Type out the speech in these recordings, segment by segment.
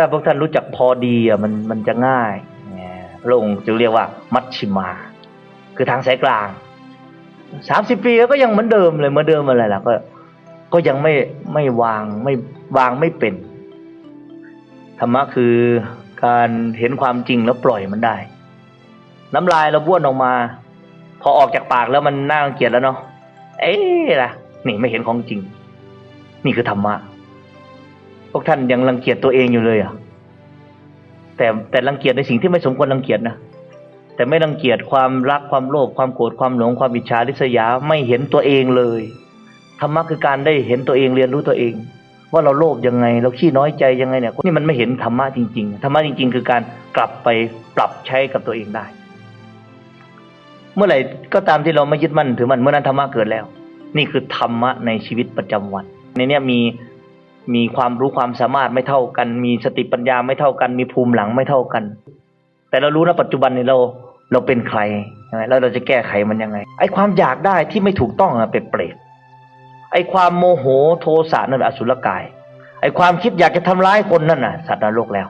ถ้าพวกท่านรู้จักพอดีอะมันมันจะง่ายพระองค์จึงเรียกว่ามัชชิมา คือทางสายกลางสามสิบปีแล้วก็ยังเหมือนเดิมเลยเหมือนเดิมอะไรล่ะก็ ก็ยังไม่ไม่วางไม่วางไม่เป็น ธรรมะคือการเห็นความจริงแล้วปล่อยมันได้ น้ำลายเราบ้วนออกมา พอออกจากปากแล้วมันน่ารังเกียจแล้วเนาะเอ๊ะล่ะ นี่ไม่เห็นของจริง นี่คือธรรมะ พวกท่านยังรังเกียจตัวเองอยู่เลยอะ แต่แต่รังเกียจในสิ่งที่ไม่สมควรรังเกียจนะ แต่ไม่รังเกียจความรักความโลภความโกรธความหลงความอิจฉาริษยาไม่เห็นตัวเองเลยธรรมะคือการได้เห็นตัวเองเรียนรู้ตัวเอง ว่าเราโลภยังไง เราขี้น้อยใจยังไงเนี่ยนี่มันไม่เห็นธรรมะจริงๆธรรมะจริง ๆ คือการกลับไปปรับใช้กับตัวเองได้ เมื่อไหร่ก็ตามที่เราไม่ยึดมั่นถือมั่นเมื่อนั้นธรรมะเกิดแล้ว นี่คือธรรมะในชีวิตประจำวัน ในเนี้ยมี มีความรู้ความสามารถไม่เท่ากัน มีสติปัญญาไม่เท่ากัน มีภูมิหลังไม่เท่ากัน แต่เรารู้นะปัจจุบันนี้เราเราเป็นใครใช่ไหมแล้วเราจะแก้ไขมันยังไง ไอ้ความอยากได้ที่ไม่ถูกต้องอะเป็นเปรตไอ้ความโมโหโทสะนั่นอสุรกาย ไอ้ความคิดอยากจะทำร้ายคนนั่นน่ะ สัตว์นรกแล้ว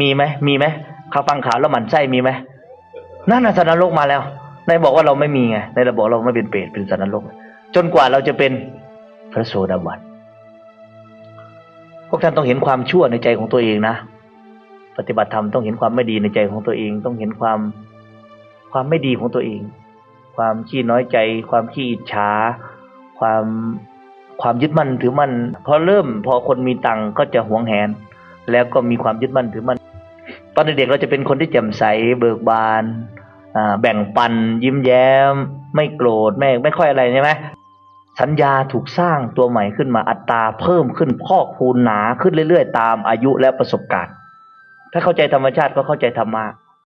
มีไหมมีไหมข้าฟังข่าวแล้วหมันไส้มีไหมนั่นน่ะสัตว์นรกมาแล้วนายบอกว่าเราไม่มีไงนายเราบอกเราไม่เป็นเปรตเป็นสัตว์นรก จนกว่าเราจะเป็นพระโสดาบัน วกท่านต้องเห็นความชั่วในใจของตัวเองนะ ปฏิบัติธรรมต้องเห็นความไม่ดีในใจของตัวเอง ต้องเห็นความความไม่ดีของตัวเอง ความขี้น้อยใจ ความขี้อิจฉาความความยึดมั่นถือมั่นพอเริ่มพอคนมีตังค์ก็จะหวงแหน แล้วก็มีความยึดมั่นถือมั่นตอนเด็กเราจะเป็นคนที่แจ่มใสเบิกบานแบ่งปัน ยิ้มแย้ม ไม่โกรธไม่ไม่ค่อยอะไรใช่ไหม สัญญาถูกสร้างตัวใหม่ขึ้นมาอัตราเพิ่มขึ้นพอกพูนหนาขึ้นเรื่อย ๆ ตามอายุและประสบการณ์ ถ้าเข้าใจธรรมชาติก็เข้าใจธรรมะ